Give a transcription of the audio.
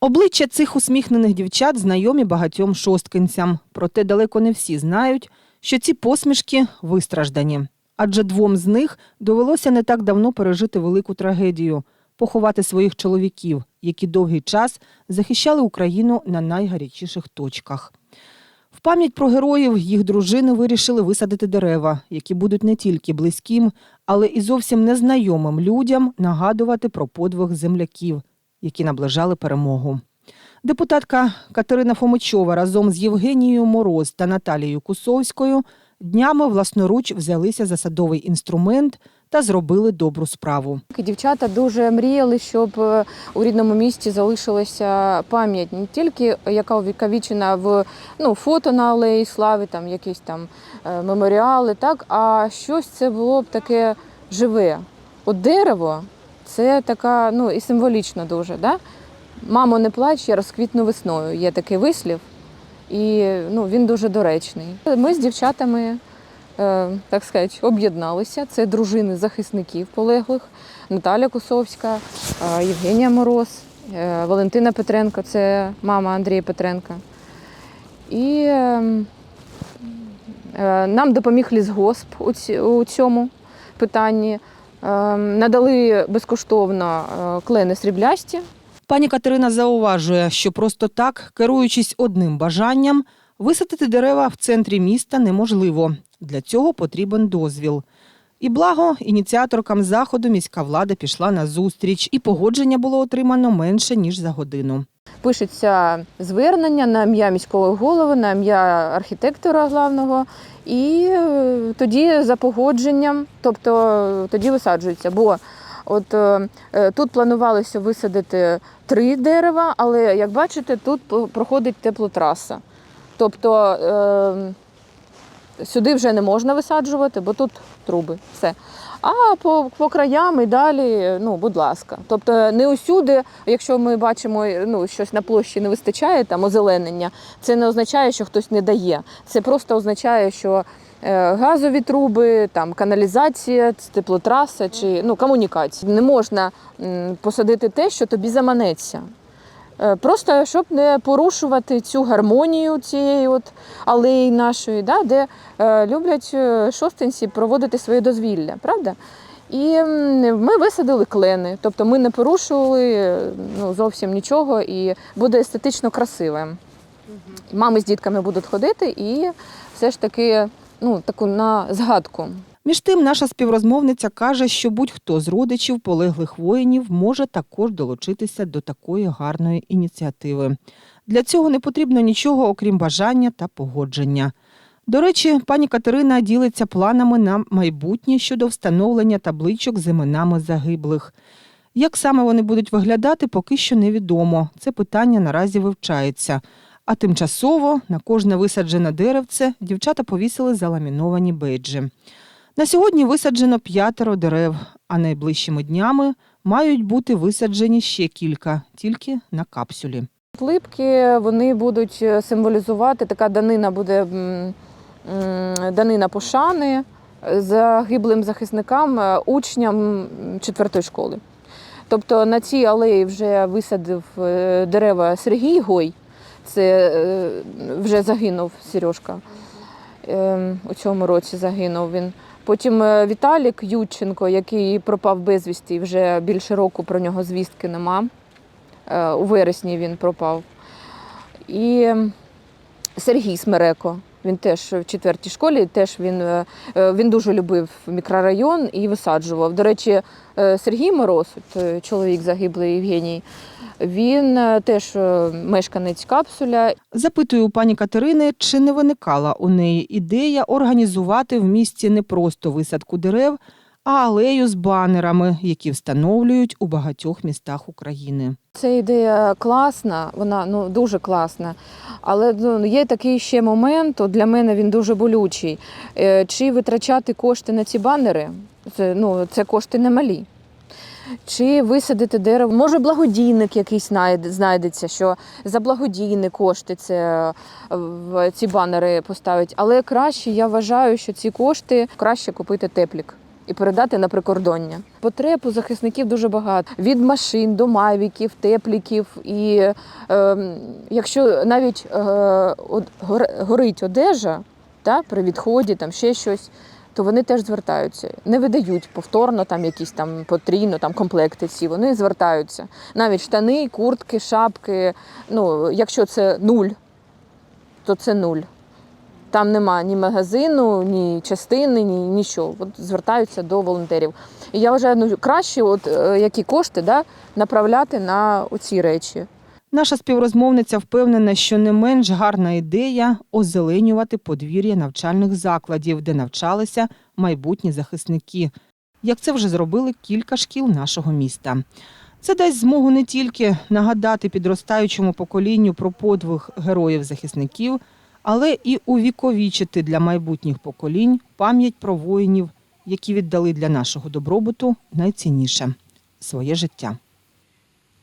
Обличчя цих усміхнених дівчат знайомі багатьом шосткинцям. Проте далеко не всі знають, що ці посмішки вистраждані. Адже двом з них довелося не так давно пережити велику трагедію поховати своїх чоловіків, які довгий час захищали Україну на найгарячіших точках. В пам'ять про героїв їх дружини вирішили висадити дерева, які будуть не тільки близьким, але і зовсім незнайомим людям нагадувати про подвиг земляків, які наближали перемогу. Депутатка Катерина Фомичова разом з Євгенією Мороз та Наталією Кусовською днями власноруч взялися за садовий інструмент та зробили добру справу. Дівчата дуже мріяли, щоб е, у рідному місті залишилася пам'ять не тільки яка увіковічена в ну, фото на алеї слави, там якісь там е, меморіали, так а щось це було б таке живе. От дерево це така, ну і символічно дуже. Да? Мамо, не плач, я розквітну весною. Є такий вислів, і ну, він дуже доречний. Ми з дівчатами е, так сказати, об'єдналися. Це дружини захисників полеглих, Наталя Кусовська, е, Євгенія Мороз, е, Валентина Петренко, це мама Андрія Петренка. І е, е, нам допоміг лісгосп у цьому питанні. Е, Надали безкоштовно е, клени сріблясті. Пані Катерина зауважує, що просто так, керуючись одним бажанням, висадити дерева в центрі міста неможливо. Для цього потрібен дозвіл. І благо ініціаторкам заходу міська влада пішла на зустріч, і погодження було отримано менше ніж за годину. Пишеться звернення на ім'я міського голови, на ім'я архітектора главного, і е, тоді за погодженням, тобто тоді висаджується. Бо от е, е, тут планувалося висадити три дерева, але як бачите, тут проходить теплотраса. Тобто сюди вже не можна висаджувати, бо тут труби. Все. А по, по краям і далі, ну, будь ласка. Тобто не усюди, якщо ми бачимо, ну, щось на площі не вистачає, там озеленення, це не означає, що хтось не дає. Це просто означає, що е, газові труби, там каналізація, теплотраса чи ну, комунікації. Не можна посадити те, що тобі заманеться. Е, Просто щоб не порушувати цю гармонію цієї от алеї нашої, да, де е, люблять е, шостинці проводити своє дозвілля, правда? І ми висадили клени, тобто ми не порушували ну, зовсім нічого і буде естетично красивим. Мами з дітками будуть ходити і все ж таки ну, таку на згадку. Між тим, наша співрозмовниця каже, що будь-хто з родичів полеглих воїнів може також долучитися до такої гарної ініціативи. Для цього не потрібно нічого, окрім бажання та погодження. До речі, пані Катерина ділиться планами на майбутнє щодо встановлення табличок з іменами загиблих. Як саме вони будуть виглядати, поки що невідомо. Це питання наразі вивчається. А тимчасово на кожне висаджене деревце дівчата повісили заламіновані бейджі. На сьогодні висаджено п'ятеро дерев, а найближчими днями мають бути висаджені ще кілька, тільки на капсулі. Липки вони будуть е, символізувати, така данина буде данина пошани загиблим захисникам, е, учням четвертої школи. Тобто на цій алеї вже висадив е, дерева Сергій Гой, це е, вже загинув Сережка. Е, У цьому році загинув він. Потім е, Віталік Юченко, який пропав безвісті, вже більше року про нього звістки нема. Е, У вересні він пропав. І Сергій Смереко. Він теж в четвертій школі, теж він, е, е, він дуже любив мікрорайон і висаджував. До речі, е, Сергій Мороз, чоловік загиблий Євгеній, він теж мешканець капсуля. Запитую у пані Катерини, чи не виникала у неї ідея організувати в місті не просто висадку дерев, а алею з банерами, які встановлюють у багатьох містах України. Ця ідея класна, вона ну дуже класна. Але ну, є такий ще момент, для мене він дуже болючий. Е, Чи витрачати кошти на ці банери? Це, ну, це кошти немалі. Чи висадити дерево? Може, благодійник якийсь знайдеться, що за благодійні кошти це е, ці банери поставить. Але краще я вважаю, що ці кошти краще купити теплік. І передати на прикордоння. Потреб у захисників дуже багато від машин до мавіків, тепліків. І е, якщо навіть е, от, горить одежа та, при відході, там ще щось. То вони теж звертаються, не видають повторно там якісь там потрійно там комплекти ці. Вони звертаються. Навіть штани, куртки, шапки. Ну, якщо це нуль, то це нуль. Там нема ні магазину, ні частини, ні нічого. От звертаються до волонтерів. І я вважаю, ну краще, от е, які кошти да, направляти на оці речі. Наша співрозмовниця впевнена, що не менш гарна ідея озеленювати подвір'я навчальних закладів, де навчалися майбутні захисники, як це вже зробили кілька шкіл нашого міста. Це дасть змогу не тільки нагадати підростаючому поколінню про подвиг героїв-захисників, але і увіковічити для майбутніх поколінь пам'ять про воїнів, які віддали для нашого добробуту найцінніше своє життя.